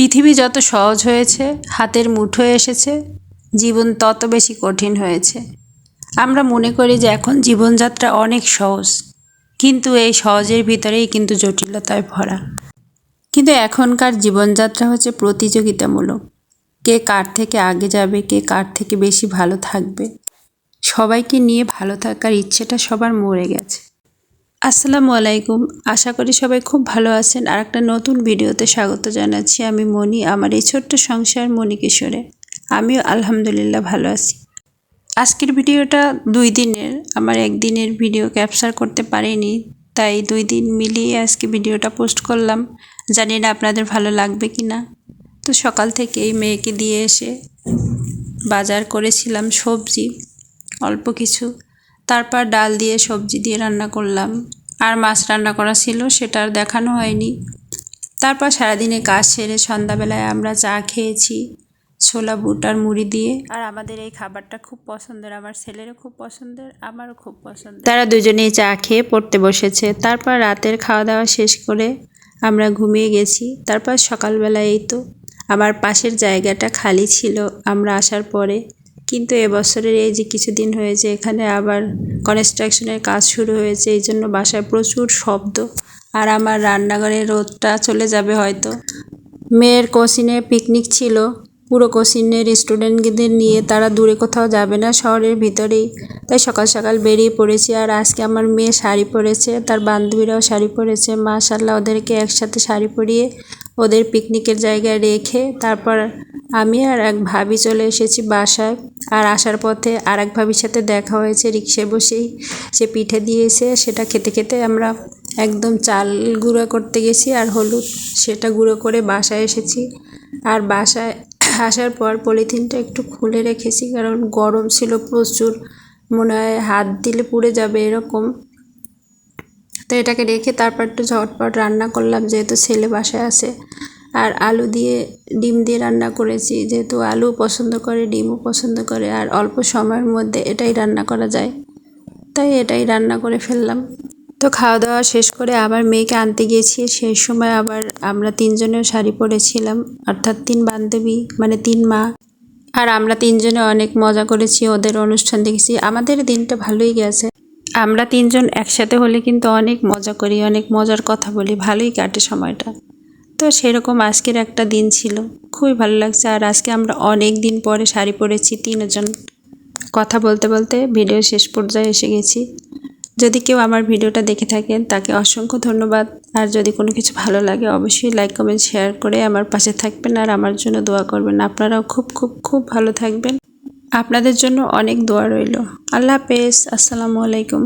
পৃথিবী যত সহজ হয়েছে, হাতের মুঠোয় এসেছে, জীবন তত বেশি কঠিন হয়েছে। আমরা মনে করি যে এখন জীবনযাত্রা অনেক সহজ, কিন্তু এই সহজের ভিতরেই কিন্তু জটিলতায় ভরা। কিন্তু এখনকার জীবনযাত্রা হচ্ছে প্রতিযোগিতামূলক। কে কার থেকে আগে যাবে, কে কার থেকে বেশি ভালো থাকবে, সবাইকে নিয়ে ভালো থাকার ইচ্ছেটা সবার মরে গেছে। আসসালামু আলাইকুম। আশা করি সবাই খুব ভালো আছেন। আর একটা নতুন ভিডিওতে স্বাগত জানাচ্ছি। আমি মনি, আমার এই ছোট্ট সংসার মণি কিশোরে আমিও আলহামদুলিল্লাহ ভালো আছি। আজকের ভিডিওটা দুই দিনের। আমার একদিনের ভিডিও ক্যাপচার করতে পারিনি, তাই দুই দিন মিলিয়ে আজকে ভিডিওটা পোস্ট করলাম। জানি না আপনাদের ভালো লাগবে কি না তো সকাল থেকেই মেয়েকে দিয়ে এসে বাজার করেছিলাম সবজি, অল্প কিছু। তারপর ডাল দিয়ে সবজি দিয়ে রান্না করলাম। আর মাছ রান্না করা ছিল, সেটা আর দেখানো হয়নি। তারপর সারাদিনে কাজ সেরে সন্ধ্যাবেলায় আমরা চা খেয়েছি, ছোলা, বুট আর মুড়ি দিয়ে। আর আমাদের এই খাবারটা খুব পছন্দের, আমার ছেলেরও খুব পছন্দের, আমারও খুব পছন্দ তারা দুজনেই চা খেয়ে পড়তে বসেছে। তারপর রাতের খাওয়া দাওয়া শেষ করে আমরা ঘুমিয়ে গেছি। তারপর সকালবেলা এই তো, আমার পাশের জায়গাটা খালি ছিল, আমরা আসার পরে। কিন্তু এবছরের এই যে কিছুদিন হয়েছে, এখানে আবার কনস্ট্রাকশনের কাজ শুরু হয়েছে, এই জন্য বাসায় প্রচুর শব্দ। আর আমার রান্নাঘরের রোদটা চলে যাবে হয়তো। মেয়ের কোচিনে পিকনিক ছিল। পুরো কোচিনের স্টুডেন্টদের নিয়ে তারা দূরে কোথাও যাবে না, শহরের ভিতরেই। তাই সকাল সকাল বেরিয়ে পড়েছি আর আজকে আমার মেয়ে শাড়ি পরেছে, তার বান্ধবীরাও শাড়ি পরেছে। মাশাল্লাহ ওদেরকে একসাথে শাড়ি পরিয়ে ওদের পিকনিকের জায়গায় রেখে তারপর আমি আর এক ভাবি চলে এসেছি বাসায়। আর আসার পথে আর এক ভাবির সাথে দেখা হয়েছে, রিক্সায় বসেই সে পিঠে দিয়েছে। সেটা খেতে খেতে আমরা একদম চাল গুঁড়ো করতে গেছি আর হলুদ সেটা গুঁড়ো করে বাসায় এসেছি। আর বাসায় আসার পর পলিথিনটা একটু খুলে রেখেছি, কারণ গরম ছিল প্রচুর। মনে হয় হাত দিলে পুড়ে যাবে এরকম। তো এটাকে রেখে তারপর একটু ঝটপট রান্না করলাম, যেহেতু ছেলে বাসায় আছে। আর আলু দিয়ে ডিম দিয়ে রান্না করেছি। যেহেতু আলু পছন্দ করে, ডিমও পছন্দ করে, আর অল্প সময়ের মধ্যে এটাই রান্না করা যায়। তাই এটাই রান্না করে ফেললাম। তো খাওয়া দাওয়া শেষ করে আবার মেয়েকে আনতে গিয়েছি। সেই সময় আবার আমরা তিনজনেও শাড়ি পরেছিলাম, অর্থাৎ তিন বান্ধবী মানে তিন মা। আর আমরা তিনজনে অনেক মজা করেছি, ওদের অনুষ্ঠান দেখেছি। আমাদের দিনটা ভালোই গেছে। আমরা তিনজন একসাথে হলে কিন্তু অনেক মজা করি, অনেক মজার কথা বলি, ভালোই কাটে সময়টা। তো সেরকম আজকের একটা দিন ছিল। খুবই ভালো লাগছে আর আজকে আমরা অনেক দিন পরে শাড়ি পরেছি তিনজন। কথা বলতে বলতে ভিডিও শেষ পর্যায়ে এসে গেছি। যদি কেউ আমার ভিডিওটা দেখে থাকেন, তাকে অসংখ্য ধন্যবাদ। আর যদি কোনো কিছু ভালো লাগে, অবশ্যই লাইক, কমেন্ট, শেয়ার করে আমার পাশে থাকবেন আর আমার জন্য দোয়া করবেন। আপনারাও খুব খুব খুব ভালো থাকবেন। আপনাদের জন্য অনেক দোয়া রইল। আল্লাহ হাফেজ। আসসালামু আলাইকুম।